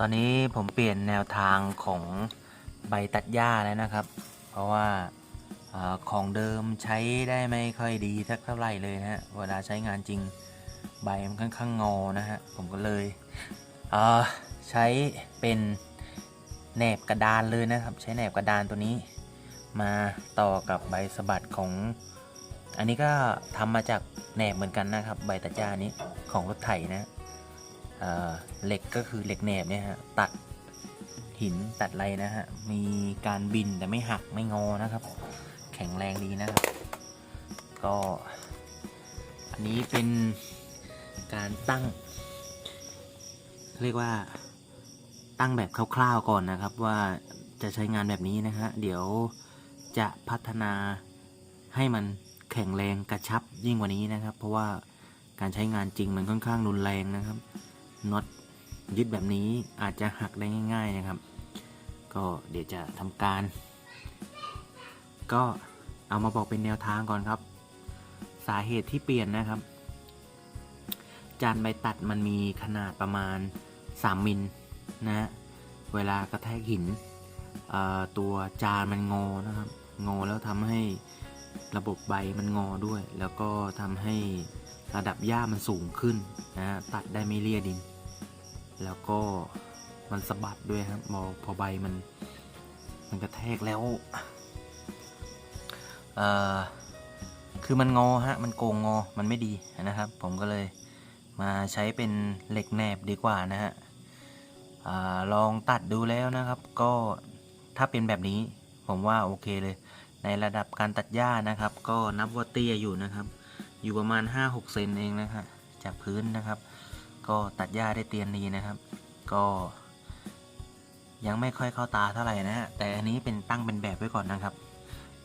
ตอนนี้ผมเปลี่ยนแนวทางของใบตัดหญ้าแล้วนะครับ เพราะว่าอของเดิมใช้ได้ไม่ค่อยดีสักเท่าไหร่เลยนะฮะ เวลาใช้งานจริงใบมันค่อนข้างงอนะฮะ ผมก็เลยใช้เป็นแหนบกระดานเลยนะครับ ใช้แหนบกระดานตัวนี้ มาต่อกับใบสะบัดของ อันนี้ก็ทำมาจากแหนบเหมือนกันนะครับ ใบตัดหญ้านี้ของรถไถนะ เเหล็กก็คือเหล็กแหนบเนี่ยฮะตัดหินตัดอะไรนะฮะ มีการบินแต่ไม่หักไม่งอนะครับ แข็งแรงดีนะครับ ก็อันนี้เป็นการตั้ง เรียกว่าตั้งแบบคร่าวๆก่อนนะครับ ว่าจะใช้งานแบบนี้นะฮะเดี๋ยวจะพัฒนาให้มันแข็งแรงกระชับยิ่งกว่านี้นะครับ เพราะว่าการใช้งานจริงมันค่อนข้างรุนแรงนะครับ น็อตยึดแบบนี้อาจจะหักได้ง่าย ๆนะครับ ก็เดี๋ยวจะทำการ ก็เอามาบอกเป็นแนวทางก่อนครับ สาเหตุที่เปลี่ยนนะครับ จานใบตัดมันมีขนาดประมาณ 3 มิลนะฮะเวลากระแทกหิน ตัวจานมันงอนะครับ งอแล้วทำให้ระบบใบมันงอด้วย แล้วก็ทำให้ ระดับหญ้ามันสูงขึ้นนะฮะตัดได้ไม่เลี่ยดิน แล้วก็มันสะบัดด้วยครับพอพอใบมัน มันกระแทกแล้วเอ่อคือมันงอฮะมันโกงงอมันไม่ดีนะครับ ผมก็เลยมาใช้เป็นเหล็กแหนบดีกว่านะฮะอลองตัดดูแล้วนะครับ ก็ถ้าเป็นแบบนี้ผมว่าโอเคเลย ในระดับการตัดหญ้านะครับ ก็นับว่าเตี้ยอยู่นะครับ อยู่ประมาณ 5-6 เซนเองนะครับจากพื้นนะครับ ก็ตัดหญ้าได้เตียนดีนะครับ ก็ยังไม่ค่อยเข้าตาเท่าไหร่นะฮะแต่อันนี้เป็นตั้งเป็นแบบไว้ก่อนนะครับ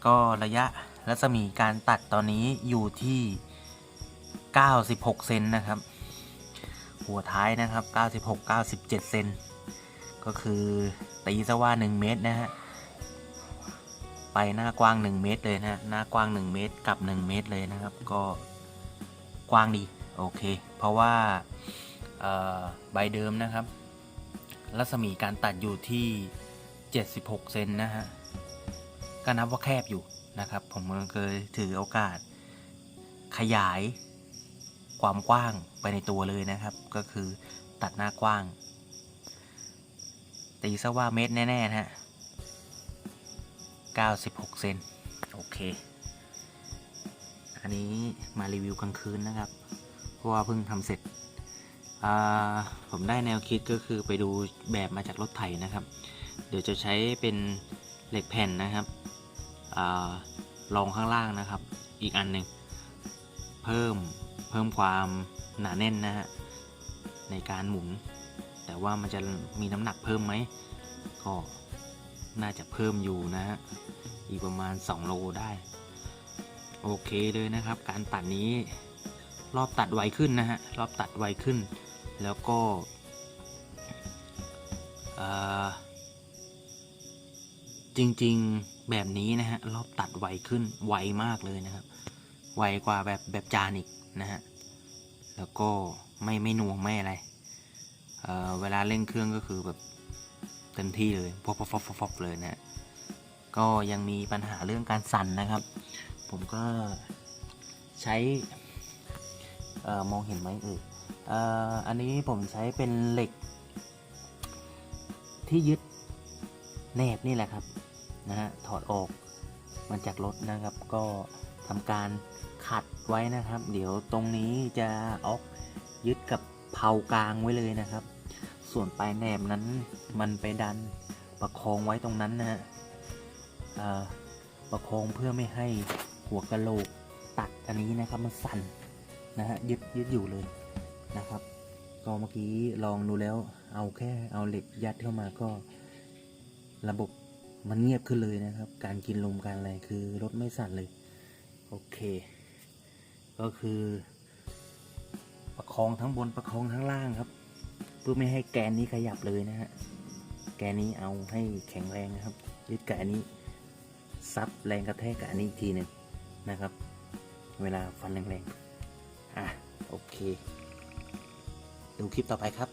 ก็ระยะรัศมีการตัดตอนนี้อยู่ที่ 96 เซนนะครับ หัวท้ายนะครับ 96 97 เซนก็คือตีซะว่า 1 เมตรนะฮะ ไปหน้ากว้าง 1 เมตรเลยนะหน้ากว้าง 1 เมตรกับ 1 เมตรเลยนะครับ ก็กว้างดีโอเค เพราะว่าใบเดิมนะครับ รัศมีการตัดอยู่ที่ 76 เซนนะฮะก็นับว่าแคบอยู่นะครับ ผมเคยถือโอกาสขยายความกว้างไปในตัวเลยนะครับ ก็คือตัดหน้ากว้าง ตีซะว่าเมตรแน่ๆนะฮะ 96 เซนโอเค อันนี้มารีวิวกลางคืนนะครับ เพราะว่าเพิ่งทำเสร็จ ผมได้แนวคิดก็คือไปดูแบบมาจากรถไถนะครับ เดี๋ยวจะใช้เป็นเหล็กแผ่นนะครับอรองข้างล่างนะครับ อีกอันหนึ่งเพิ่มเพิ่มความหนาแน่นนะฮะในการหมุน แต่ว่ามันจะมีน้ำหนักเพิ่มไหมก็ น่าจะเพิ่มอยู่นะฮะอีกประมาณ 2 โลได้ โอเคเลยนะครับ การตัดนี้รอบตัดไวขึ้นนะฮะรอบตัดไวขึ้น แล้วก็จริงๆแบบนี้นะฮะรอบตัดไวขึ้นไวมากเลยนะครับ ไวกว่าแบบแบบจานอีกนะฮะแล้วก็ไม่ไม่หน่วงไม่อะไรเเวลาเร่งเครื่องก็คือแบบ เต็มที่เลยฟอฟฟอฟฟอฟเลยนะฮะก็ยังมีปัญหาเรื่องการสั่นนะครับ ผมก็ใช้ออมองเห็นไหมเอ่ยอออันนี้ผมใช้เป็นเหล็ก ที่ยึดแนบนี่แหละครับนะฮะถอดออกมาจากรถนะครับ ก็ทำการขัดไว้นะครับ เดี๋ยวตรงนี้จะออกยึดกับเผากลางไว้เลยนะครับ ส่วนปลายแหนบนั้น มันไปดันประคองไว้ตรงนั้นนะฮะประคองเพื่อไม่ให้หัวกะโหลกตัดอันนี้นะครับมันสั่นนะฮะยึดยึดอยู่เลยนะครับ ก็เมื่อกี้ลองดูแล้วเอาแค่เอาเหล็กยัดเข้ามาก็ ระบบมันเงียบขึ้นเลยนะครับ การกินลมการอะไรคือรถไม่สั่นเลย โอเค ก็คือ ประคองทั้งบนประคองทั้งล่างครับ เพื่อไม่ให้แกนนี้ขยับเลยนะฮะ แกนนี้เอาให้แข็งแรงนะครับ ยึดกับอันนี้ซับแรงกระแทกกับอันนี้อีกทีหนึ่งนะครับ เวลาฟันแรงๆ อะ โอเค ดูคลิปต่อไปครับ